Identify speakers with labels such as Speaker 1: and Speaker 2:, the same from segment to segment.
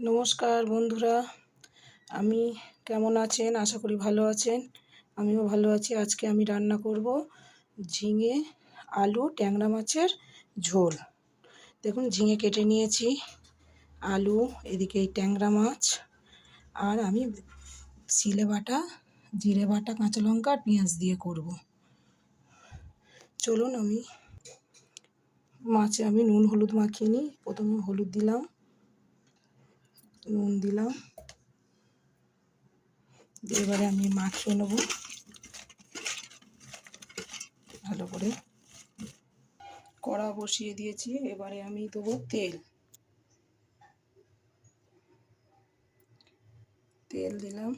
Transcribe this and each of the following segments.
Speaker 1: নমস্কার বন্ধুরা। আমি কেমন আছেন? আশা করি ভালো আছেন। আমিও ভালো আছি। আজকে আমি রান্না করব ঝিঙে, আলু, ট্যাংরা মাছের ঝোল। দেখুন, ঝিঙে কেটে নিয়েছি। আলু, এদিকে এই ট্যাংরা মাছ, আর আমি শিলে বাটা, জিরে বাটা, কাঁচা লঙ্কা, আর পেঁয়াজ দিয়ে করব। চলুন আমি মাছে আমি নুন, হলুদ মাখিয়ে নিই। প্রথমে হলুদ দিলাম। নুন দিলাম। এবারে আমি মাখিয়ে নেব। ভালো করে। কড়া বসিয়ে দিয়েছি, এবারে আমি দেবো তেল। তেল দিলাম।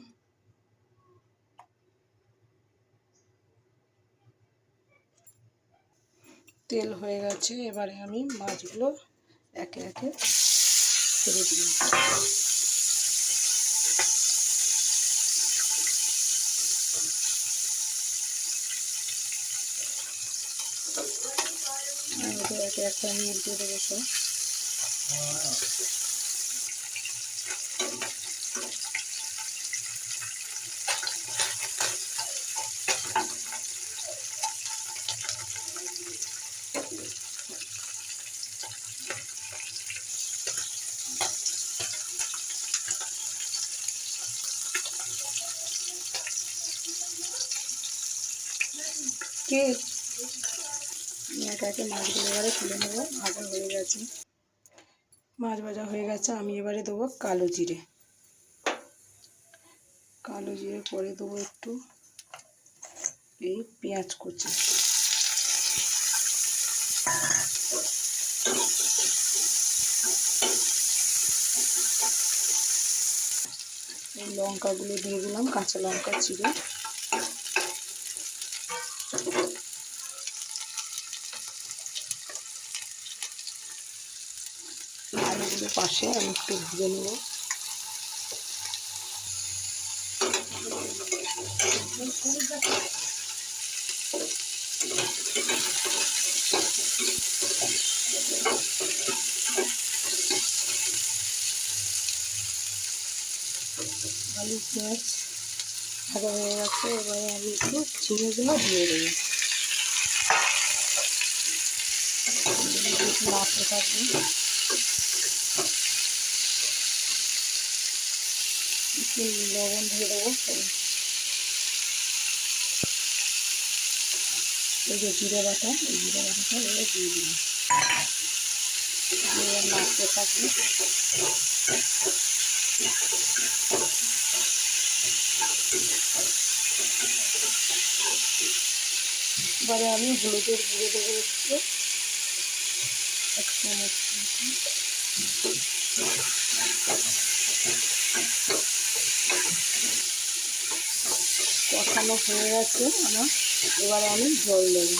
Speaker 1: তেল হয়ে গেছে, এবারে আমি মাছগুলো একে একে ছেড়ে দিলাম। একটা আমি উল্টে দেবো কে একে মাছগুলো এবারে তুলে নেব। ভাজা হয়ে গেছে। মাছ ভাজা হয়ে গেছে, আমি এবারে দেবো কালো জিরে। কালো জিরে পরে দেবো একটু এই পেঁয়াজ কুচি। লঙ্কাগুলো দিয়ে দিলাম, কাঁচা লঙ্কা চিড়ে পাশে আমি একটু ভেজে নেব। আলু পেঁয়াজ ভাজা হয়ে গেছে, এবারে আমি একটু ঝিঙেগুলো দিয়ে দেবো। নাড়তে থাকবে লবণ দিয়ে দেবো এই যে জিরে বাটা এই জিরে বাটাটা এবার দিয়ে দিলাম দিয়ে থাকবে এবারে আমি হলুদের গুঁড়ো দেবো একটু। এক চামচ কষানো হয়ে গেছে আমার। এবারে আমি জল দেবো।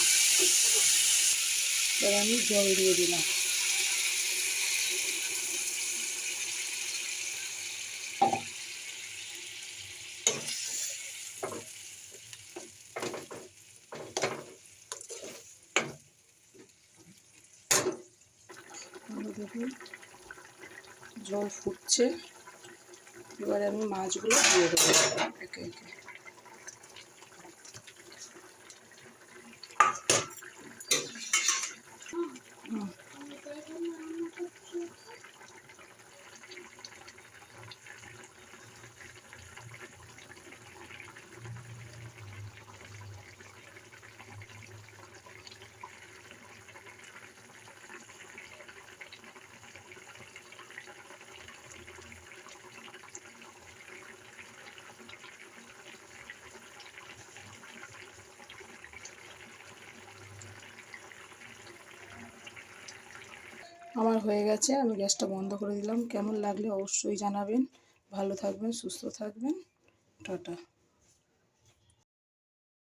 Speaker 1: এবার আমি জল দিয়ে দিলাম। জল ফুটছে। এবারে আমি মাছগুলো দিয়ে দেবো একে একে। আমার হয়ে গেছে, আমি গ্যাসটা বন্ধ করে দিলাম। কেমন লাগলে অবশ্যই জানাবেন। ভালো থাকবেন, সুস্থ থাকবেন। টাটা।